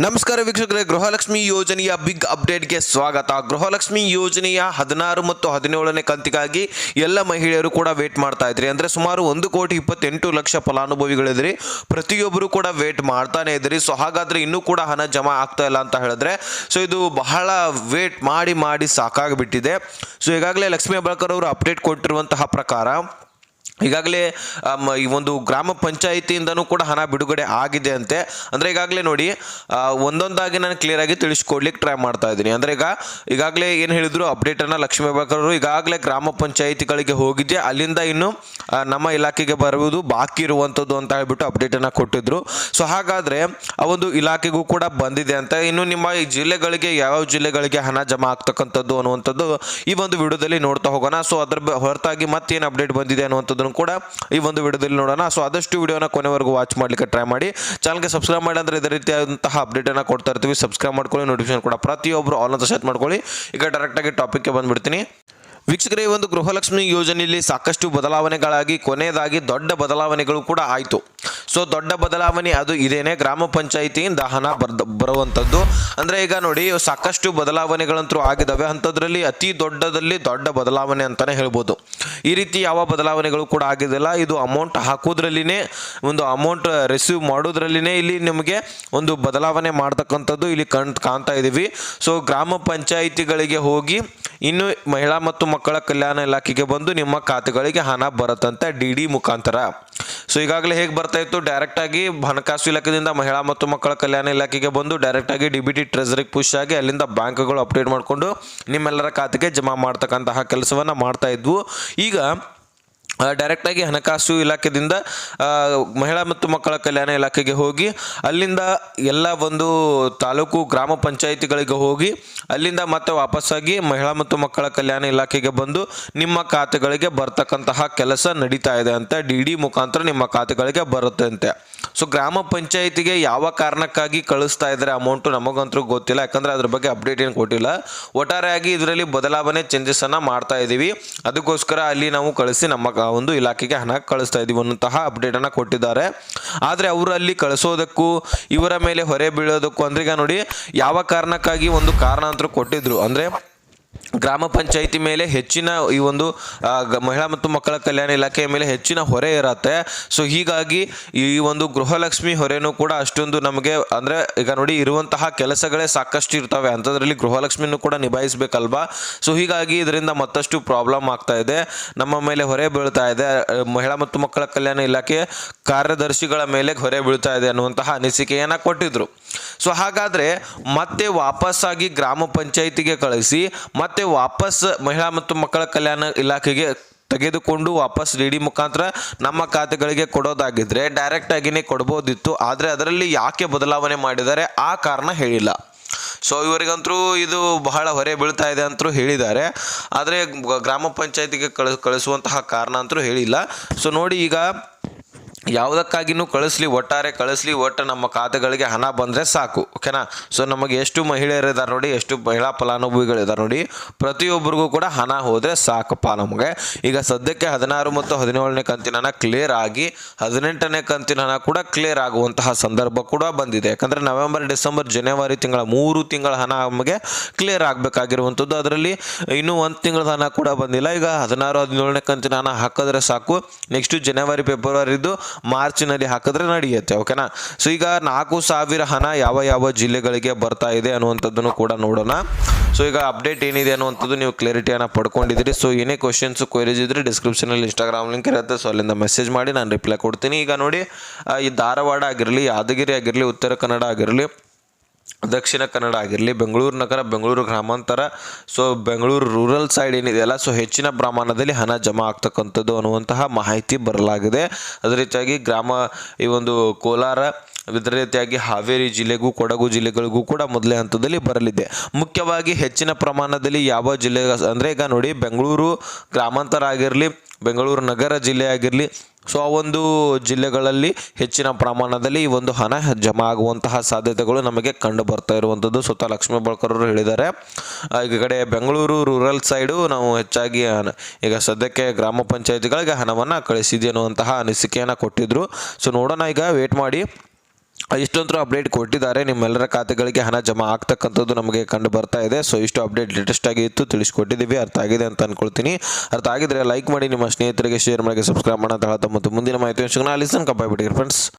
ನಮಸ್ಕಾರ ವೀಕ್ಷಕರೇ, ಗೃಹಲಕ್ಷ್ಮಿ ಯೋಜನೆಯ ಬಿಗ್ ಅಪ್ಡೇಟ್ಗೆ ಸ್ವಾಗತ. ಗೃಹಲಕ್ಷ್ಮಿ ಯೋಜನೆಯ ಹದಿನಾರು ಮತ್ತು ಹದಿನೇಳನೇ ಕಂತಿಗಾಗಿ ಎಲ್ಲ ಮಹಿಳೆಯರು ಕೂಡ ವೇಟ್ ಮಾಡ್ತಾ ಇದ್ರಿ. ಅಂದರೆ ಸುಮಾರು ಒಂದು ಕೋಟಿ ಇಪ್ಪತ್ತೆಂಟು ಲಕ್ಷ ಫಲಾನುಭವಿಗಳಿದ್ರಿ. ಪ್ರತಿಯೊಬ್ಬರು ಕೂಡ ವೇಟ್ ಮಾಡ್ತಾನೆ ಇದ್ರಿ ಸೊ ಹಾಗಾದರೆ ಇನ್ನೂ ಕೂಡ ಹಣ ಜಮಾ ಆಗ್ತಾ ಇಲ್ಲ ಅಂತ ಹೇಳಿದ್ರೆ ಸೊ ಇದು ಬಹಳ ವೇಟ್ ಮಾಡಿ ಮಾಡಿ ಸಾಕಾಗಿಬಿಟ್ಟಿದೆ. ಸೊ ಈಗಾಗಲೇ ಲಕ್ಷ್ಮೀ ಹೆಬ್ಬಾಳ್ಕರ್ ಅವರು ಅಪ್ಡೇಟ್ ಕೊಟ್ಟಿರುವಂತಹ ಪ್ರಕಾರ ಈಗಾಗಲೇ ಈ ಒಂದು ಗ್ರಾಮ ಪಂಚಾಯಿತಿಯಿಂದನೂ ಕೂಡ ಹಣ ಬಿಡುಗಡೆ ಆಗಿದೆ ಅಂತೆ ಅಂದರೆ ಈಗಾಗಲೇ ನೋಡಿ ಒಂದೊಂದಾಗಿ ನಾನು ಕ್ಲಿಯರಾಗಿ ತಿಳಿಸ್ಕೊಡ್ಲಿಕ್ಕೆ ಟ್ರೈ ಮಾಡ್ತಾ ಇದ್ದೀನಿ. ಅಂದರೆ ಈಗ, ಈಗಾಗಲೇ ಏನು ಹೇಳಿದ್ರು ಅಪ್ಡೇಟನ್ನು ಲಕ್ಷ್ಮೀ ಅವರು ಈಗಾಗಲೇ ಗ್ರಾಮ ಪಂಚಾಯಿತಿಗಳಿಗೆ ಹೋಗಿದ್ದೆ. ಅಲ್ಲಿಂದ ಇನ್ನು ನಮ್ಮ ಇಲಾಖೆಗೆ ಬರುವುದು ಬಾಕಿ ಇರುವಂಥದ್ದು ಅಂತ ಹೇಳ್ಬಿಟ್ಟು ಅಪ್ಡೇಟನ್ನು ಕೊಟ್ಟಿದ್ರು. ಸೊ ಹಾಗಾದರೆ, ಆ ಒಂದು ಇಲಾಖೆಗೂ ಕೂಡ ಬಂದಿದೆ ಅಂತ. ಇನ್ನು ನಿಮ್ಮ ಈ ಜಿಲ್ಲೆಗಳಿಗೆ ಯಾವ ಜಿಲ್ಲೆಗಳಿಗೆ ಹಣ ಜಮಾ ಆಗ್ತಕ್ಕಂಥದ್ದು ಅನ್ನುವಂಥದ್ದು ಈ ಒಂದು ವಿಡಿಯೋದಲ್ಲಿ ನೋಡ್ತಾ ಹೋಗೋಣ. ಸೊ ಅದ್ರ ಹೊರತಾಗಿ ಮತ್ತೇನು ಅಪ್ಡೇಟ್ ಬಂದಿದೆ ಅನ್ನುವಂಥದ್ದನ್ನು ಕೂಡ ಈ ಒಂದು ವಿಡಿಯೋದಲ್ಲಿ ನೋಡೋಣ. ಸೊ ಆದಷ್ಟು ವಿಡಿಯೋನ ಕೊನೆವರೆಗೂ ವಾಚ್ ಮಾಡಲಿಕ್ಕೆ ಟ್ರೈ ಮಾಡಿ. ಚಾನಲ್ಗೆ ಸಬ್ಸ್ಕ್ರೈಬ್ ಮಾಡಿ ಅಂದರೆ ಇದೇ ರೀತಿಯಾದಂತಹ ಅಪ್ಡೇಟನ್ನು ಕೊಡ್ತಾ ಇರ್ತೀವಿ. ಸಬ್ಸ್ಕ್ರೈಬ್ ಮಾಡ್ಕೊಳ್ಳಿ ನೋಟಿಫಿಕೇಶನ್ ಕೂಡ ಪ್ರತಿಯೊಬ್ಬರು ಆಲ್ ಅಂತ ಸೆಟ್ ಮಾಡ್ಕೊಳ್ಳಿ. ಈಗ ಡೈರೆಕ್ಟಾಗಿ ಟಾಪಿಕ್ಗೆ ಬಂದ್ಬಿಡ್ತೀನಿ. ವೀಕ್ಷಕರೇ ಒಂದು ಗೃಹಲಕ್ಷ್ಮಿ ಯೋಜನೆಯಲ್ಲಿ ಸಾಕಷ್ಟು ಬದಲಾವಣೆಗಳಾಗಿ, ಕೊನೆಯದಾಗಿ ದೊಡ್ಡ ಬದಲಾವಣೆಗಳು ಕೂಡ ಆಯಿತು. ಸೊ, ದೊಡ್ಡ ಬದಲಾವಣೆ ಅದು ಇದೇನೆ. ಗ್ರಾಮ ಪಂಚಾಯಿತಿಯಿಂದ ಹಣ ಬರ್ದ ಬರುವಂಥದ್ದು ಅಂದರೆ ಈಗ ನೋಡಿ, ಸಾಕಷ್ಟು ಬದಲಾವಣೆಗಳಂತೂ ಆಗಿದ್ದಾವೆ ಅಂಥದ್ರಲ್ಲಿ ಅತಿ ದೊಡ್ಡದಲ್ಲಿ ದೊಡ್ಡ ಬದಲಾವಣೆ ಅಂತಲೇ ಹೇಳ್ಬೋದು. ಈ ರೀತಿ ಯಾವ ಬದಲಾವಣೆಗಳು ಕೂಡ ಆಗಿದೆಲ್ಲ. ಇದು ಅಮೌಂಟ್ ಹಾಕೋದ್ರಲ್ಲಿನೇ, ಒಂದು ಅಮೌಂಟ್ ರಿಸೀವ್ ಮಾಡೋದ್ರಲ್ಲಿನೇ ಇಲ್ಲಿ ನಿಮಗೆ ಒಂದು ಬದಲಾವಣೆ ಮಾಡ್ತಕ್ಕಂಥದ್ದು ಇಲ್ಲಿ ಕಣ್, ಕಾಣ್ತಾ ಇದ್ದೀವಿ ಸೊ, ಗ್ರಾಮ ಪಂಚಾಯಿತಿಗಳಿಗೆ ಹೋಗಿ ಇನ್ನು ಮಹಿಳಾ ಮತ್ತು ಮಕ್ಕಳ ಕಲ್ಯಾಣ ಇಲಾಖೆಗೆ ಬಂದು ನಿಮ್ಮ ಖಾತೆಗಳಿಗೆ ಹಣ ಬರುತ್ತಂತೆ ಡಿ ಡಿ ಮುಖಾಂತರ. ಸೊ ಈಗಾಗಲೇ ಹೇಗೆ ಬರ್ತಾ ಇತ್ತು? ಡೈರೆಕ್ಟ್ ಆಗಿ ಹಣಕಾಸು ಇಲಾಖೆಯಿಂದ ಮಹಿಳಾ ಮತ್ತು ಮಕ್ಕಳ ಕಲ್ಯಾಣ ಇಲಾಖೆಗೆ ಬಂದು ಡೈರೆಕ್ಟ್ ಆಗಿ ಡಿ ಬಿ ಟಿ ಟ್ರೆಸರಿಗೆ ಪುಷ್ ಆಗಿ ಅಲ್ಲಿಂದ ಬ್ಯಾಂಕ್ಗಳು ಅಪ್ಡೇಟ್ ಮಾಡಿಕೊಂಡು ನಿಮ್ಮೆಲ್ಲರ ಖಾತೆಗೆ ಜಮಾ ಮಾಡ್ತಕ್ಕಂತಹ ಕೆಲಸವನ್ನು ಮಾಡ್ತಾ ಇದ್ವು. ಈಗ ಡೈರೆಕ್ಟಾಗಿ ಹಣಕಾಸು ಇಲಾಖೆದಿಂದ ಮಹಿಳಾ ಮತ್ತು ಮಕ್ಕಳ ಕಲ್ಯಾಣ ಇಲಾಖೆಗೆ ಹೋಗಿ, ಅಲ್ಲಿಂದ ಎಲ್ಲ ಒಂದು ತಾಲೂಕು ಗ್ರಾಮ ಪಂಚಾಯಿತಿಗಳಿಗೆ ಹೋಗಿ, ಅಲ್ಲಿಂದ ಮತ್ತೆ ವಾಪಸ್ಸಾಗಿ ಮಹಿಳಾ ಮತ್ತು ಮಕ್ಕಳ ಕಲ್ಯಾಣ ಇಲಾಖೆಗೆ ಬಂದು ನಿಮ್ಮ ಖಾತೆಗಳಿಗೆ ಬರ್ತಕ್ಕಂತಹ ಕೆಲಸ ನಡೀತಾ ಇದೆ ಅಂತ ಡಿ ಡಿ ಮುಖಾಂತರ ನಿಮ್ಮ ಖಾತೆಗಳಿಗೆ ಬರುತ್ತೆ ಅಂತೆ ಸೊ ಗ್ರಾಮ ಪಂಚಾಯಿತಿಗೆ ಯಾವ ಕಾರಣಕ್ಕಾಗಿ ಕಳಿಸ್ತಾ ಇದ್ದಾರೆ ಅಮೌಂಟು ನಮಗಂತೂ ಗೊತ್ತಿಲ್ಲ. ಯಾಕಂದರೆ ಅದ್ರ ಬಗ್ಗೆ ಅಪ್ಡೇಟ್ ಏನು ಕೊಟ್ಟಿಲ್ಲ. ಒಟ್ಟಾರೆಯಾಗಿ ಇದರಲ್ಲಿ ಬದಲಾವಣೆ ಚೇಂಜಸನ್ನು ಮಾಡ್ತಾ ಇದ್ದೀವಿ ಅದಕ್ಕೋಸ್ಕರ ಅಲ್ಲಿ ನಾವು ಕಳಿಸಿ ನಮ್ಮ ಒಂದು ಇಲಾಖೆಗೆ ಹಣ ಕಳಿಸ್ತಾ ಇದ್ದೀವಿ ಅನ್ನುವಂತಹ ಅಪ್ಡೇಟನ್ನು ಕೊಟ್ಟಿದ್ದಾರೆ. ಆದರೆ ಅವರು ಅಲ್ಲಿ ಕಳಿಸೋದಕ್ಕೂ, ಇವರ ಮೇಲೆ ಹೊರೆ ಬೀಳೋದಕ್ಕೂ ಅಂದ್ರೆ ಈಗ ನೋಡಿ, ಯಾವ ಕಾರಣಕ್ಕಾಗಿ ಒಂದು ಕಾರಣ ಅಂತೂ ಕೊಟ್ಟಿದ್ರು? ಅಂದ್ರೆ ಗ್ರಾಮ ಪಂಚಾಯಿತಿ ಮೇಲೆ ಹೆಚ್ಚಿನ ಈ ಒಂದು ಮಹಿಳಾ ಮತ್ತು ಮಕ್ಕಳ ಕಲ್ಯಾಣ ಇಲಾಖೆಯ ಮೇಲೆ ಹೆಚ್ಚಿನ ಹೊರೆ ಇರತ್ತೆ. ಸೊ ಹೀಗಾಗಿ ಈ ಒಂದು ಗೃಹಲಕ್ಷ್ಮಿ ಹೊರೆನೂ ಕೂಡ ಅಷ್ಟೊಂದು ನಮಗೆ ಅಂದರೆ ಈಗ ನೋಡಿ ಇರುವಂತಹ ಕೆಲಸಗಳೇ ಸಾಕಷ್ಟು ಇರ್ತವೆ. ಅಂಥದ್ರಲ್ಲಿ ಗೃಹಲಕ್ಷ್ಮಿನೂ ಕೂಡ ನಿಭಾಯಿಸಬೇಕಲ್ವಾ? ಸೊ ಹೀಗಾಗಿ ಇದರಿಂದ ಮತ್ತಷ್ಟು ಪ್ರಾಬ್ಲಮ್ ಆಗ್ತಾ ಇದೆ. ನಮ್ಮ ಮೇಲೆ ಹೊರೆ ಬೀಳ್ತಾ ಇದೆ. ಮಹಿಳಾ ಮತ್ತು ಮಕ್ಕಳ ಕಲ್ಯಾಣ ಇಲಾಖೆ ಕಾರ್ಯದರ್ಶಿಗಳ ಮೇಲೆ ಹೊರೆ ಬೀಳ್ತಾ ಇದೆ ಅನ್ನುವಂತಹ ಅನಿಸಿಕೆಯನ್ನು ಕೊಟ್ಟಿದ್ರು. ಸೊ ಹಾಗಾದರೆ ಮತ್ತೆ ವಾಪಸ್ಸಾಗಿ ಗ್ರಾಮ ಪಂಚಾಯಿತಿಗೆ ಕಳಿಸಿ, ಮತ್ತೆ ವಾಪಸ್ ಮಹಿಳಾ ಮತ್ತು ಮಕ್ಕಳ ಕಲ್ಯಾಣ ಇಲಾಖೆಗೆ ತೆಗೆದುಕೊಂಡು ವಾಪಸ್ ಡಿ ಡಿ ಮುಖಾಂತರ ನಮ್ಮ ಖಾತೆಗಳಿಗೆ ಕೊಡೋದಾಗಿದ್ದರೆ ಡೈರೆಕ್ಟ್ ಆಗಿನೇ ಕೊಡ್ಬೋದಿತ್ತು. ಆದರೆ ಅದರಲ್ಲಿ ಯಾಕೆ ಬದಲಾವಣೆ ಮಾಡಿದ್ದಾರೆ, ಆ ಕಾರಣ ಹೇಳಿಲ್ಲ. ಸೊ ಇವರಿಗಂತರೂ ಇದು ಬಹಳ ಹೊರೆ ಬೀಳ್ತಾ ಇದೆ ಅಂತರೂ ಹೇಳಿದ್ದಾರೆ. ಆದರೆ ಗ್ರಾಮ ಪಂಚಾಯತಿಗೆ ಕಳಿಸ್ ಕಳಿಸುವಂತಹ ಕಾರಣ ಅಂತರೂ ಹೇಳಿಲ್ಲ. ಸೊ ನೋಡಿ ಈಗ ಯಾವುದಕ್ಕಾಗಿನೂ ಕಳಿಸ್ಲಿ, ಒಟ್ಟಾರೆ ಕಳಿಸ್ಲಿ, ಒಟ್ಟು ನಮ್ಮ ಖಾತೆಗಳಿಗೆ ಹಣ ಬಂದರೆ ಸಾಕು ಓಕೆನಾ ಸೊ ನಮಗೆ ಎಷ್ಟು ಮಹಿಳೆಯರು ಇದ್ದಾರೆ ನೋಡಿ, ಎಷ್ಟು ಮಹಿಳಾ ಫಲಾನುಭವಿಗಳಿದ್ದಾರೆ ನೋಡಿ ಪ್ರತಿಯೊಬ್ಬರಿಗೂ ಕೂಡ ಹಣ ಹೋದರೆ ಸಾಕಪ್ಪ ನಮಗೆ. ಈಗ ಸದ್ಯಕ್ಕೆ ಹದಿನಾರು ಮತ್ತು ಹದಿನೇಳನೇ ಕಂತಿನ ಹಣ ಕ್ಲಿಯರ್ ಆಗಿ, ಹದಿನೆಂಟನೇ ಕಂತಿನ ಹಣ ಕೂಡ ಕ್ಲಿಯರ್ ಆಗುವಂತಹ ಸಂದರ್ಭ ಕೂಡ ಬಂದಿದೆ. ಯಾಕಂದರೆ ನವೆಂಬರ್, ಡಿಸೆಂಬರ್, ಜನವರಿ ತಿಂಗಳ, ಮೂರು ತಿಂಗಳ ಹಣ ನಮಗೆ ಕ್ಲಿಯರ್ ಆಗಬೇಕಾಗಿರುವಂಥದ್ದು ಅದರಲ್ಲಿ ಇನ್ನೂ ಒಂದು ತಿಂಗಳ ಹಣ ಕೂಡ ಬಂದಿಲ್ಲ. ಈಗ ಹದಿನಾರು, ಹದಿನೇಳನೇ ಕಂತಿನ ಹಣ ಹಾಕಿದ್ರೆ ಸಾಕು. ನೆಕ್ಸ್ಟ್ ಜನವರಿ ಫೆಬ್ರವರಿದು ಮಾರ್ಚ್ನಲ್ಲಿ ಹಾಕಿದ್ರೆ ನಡೆಯುತ್ತೆ ಓಕೆನಾ ಸೊ ಈಗ ನಾಲ್ಕು ಸಾವಿರ ಹಣ ಯಾವ ಯಾವ ಜಿಲ್ಲೆಗಳಿಗೆ ಬರ್ತಾ ಇದೆ ಅನ್ನುವಂಥದ್ದನ್ನು ಕೂಡ ನೋಡೋಣ. ಸೊ ಈಗ ಅಪ್ಡೇಟ್ ಏನಿದೆ ಅನ್ನುವಂಥದ್ದು ನೀವು ಕ್ಲಾರಿಟಿಯನ್ನು ಪಡ್ಕೊಂಡಿದ್ದೀರಿ. ಸೊ ಏನೇ ಕ್ವಶನ್ಸ್ ಕ್ವೈರೀಸ್ ಇದ್ರೆ ಡಿಸ್ಕ್ರಿಪ್ಷನಲ್ಲಿ ಇನ್ಸ್ಟಾಗ್ರಾಮ್ ಲಿಂಕ್ ಇರುತ್ತೆ. ಸೊ ಅಲ್ಲಿಂದ ಮೆಸೇಜ್ ಮಾಡಿ, ನಾನು ರಿಪ್ಲೈ ಕೊಡ್ತೀನಿ. ಈಗ ನೋಡಿ ಈ ಧಾರವಾಡ ಆಗಿರಲಿ, ಯಾದಗಿರಿ ಆಗಿರಲಿ, ಉತ್ತರ ಕನ್ನಡ ಆಗಿರಲಿ ದಕ್ಷಿಣ ಕನ್ನಡ ಆಗಿರಲಿ, ಬೆಂಗಳೂರು ನಗರ, ಬೆಂಗಳೂರು ಗ್ರಾಮಾಂತರ ಸೊ ಬೆಂಗಳೂರು ರೂರಲ್ ಸೈಡ್ ಏನಿದೆಯಲ್ಲ ಸೊ ಹೆಚ್ಚಿನ ಪ್ರಮಾಣದಲ್ಲಿ ಹಣ ಜಮಾ ಆಗ್ತಕ್ಕಂಥದ್ದು ಅನ್ನುವಂತಹ ಮಾಹಿತಿ ಬರಲಾಗಿದೆ. ಅದೇ ರೀತಿಯಾಗಿ ಗ್ರಾಮ, ಈ ಒಂದು ಕೋಲಾರ ಅದೇ ರೀತಿಯಾಗಿ ಹಾವೇರಿ ಜಿಲ್ಲೆಗೂ, ಕೊಡಗು ಜಿಲ್ಲೆಗಳಿಗೂ ಕೂಡ ಮೊದಲೇ ಹಂತದಲ್ಲಿ ಬರಲಿದೆ. ಮುಖ್ಯವಾಗಿ ಹೆಚ್ಚಿನ ಪ್ರಮಾಣದಲ್ಲಿ ಯಾವ ಜಿಲ್ಲೆ, ಅಂದರೆ ಈಗ ನೋಡಿ ಬೆಂಗಳೂರು ಗ್ರಾಮಾಂತರ ಆಗಿರಲಿ ಬೆಂಗಳೂರು ನಗರ ಜಿಲ್ಲೆ ಆಗಿರಲಿ. ಸೊ ಆ ಒಂದು ಜಿಲ್ಲೆಗಳಲ್ಲಿ ಹೆಚ್ಚಿನ ಪ್ರಮಾಣದಲ್ಲಿ ಈ ಒಂದು ಹಣ ಜಮಾ ಆಗುವಂತಹ ಸಾಧ್ಯತೆಗಳು ನಮಗೆ ಕಂಡು ಬರ್ತಾ ಇರುವಂಥದ್ದು. ಸ್ವತಃ ಲಕ್ಷ್ಮೀ ಬಳಕರವರು ಹೇಳಿದ್ದಾರೆ. ಈ ಕಡೆ ಬೆಂಗಳೂರು ರೂರಲ್ ಸೈಡು ನಾವು ಹೆಚ್ಚಾಗಿ ಈಗ ಸದ್ಯಕ್ಕೆ ಗ್ರಾಮ ಪಂಚಾಯತಿಗಳಿಗೆ ಹಣವನ್ನು ಕಳಿಸಿದೆ ಅನ್ನುವಂತಹ ಅನಿಸಿಕೆಯನ್ನು ಕೊಟ್ಟಿದ್ರು. ಸೊ ನೋಡೋಣ, ಈಗ ವೇಟ್ ಮಾಡಿ. ಇಷ್ಟೊಂದು ಅಪ್ಡೇಟ್ ಕೊಟ್ಟಿದ್ದಾರೆ. ನಿಮ್ಮೆಲ್ಲರ ಖಾತೆಗಳಿಗೆ ಹಣ ಜಮಾ ಆಗ್ತಕ್ಕಂಥದ್ದು ನಮಗೆ ಕಂಡು ಬರ್ತಾ ಇದೆ. ಸೊ ಇಷ್ಟು ಅಪ್ಡೇಟ್ ಲೇಟೆಸ್ಟ್ ಆಗಿ ಇತ್ತು, ತಿಳಿಸ್ಕೊಟ್ಟಿದ್ದೀವಿ. ಅರ್ಥ ಆಗಿದೆ ಅಂತ ಅನ್ಕೊಳ್ತೀನಿ. ಅರ್ಥ ಆಗಿದ್ರೆ ಲೈಕ್ ಮಾಡಿ, ನಿಮ್ಮ ಸ್ನೇಹಿತರಿಗೆ ಶೇರ್ ಮಾಡಿ, ಸಬ್ಸ್ಕ್ರೈಬ್ ಮಾಡೋಣ ಹೇಳ್ತಾ ಮತ್ತು ಮುಂದಿನ ಮಾಹಿತಿ ಲಿಸನ್ ಬಿಟ್ಟಿರಿ ಫ್ರೆಂಡ್ಸ್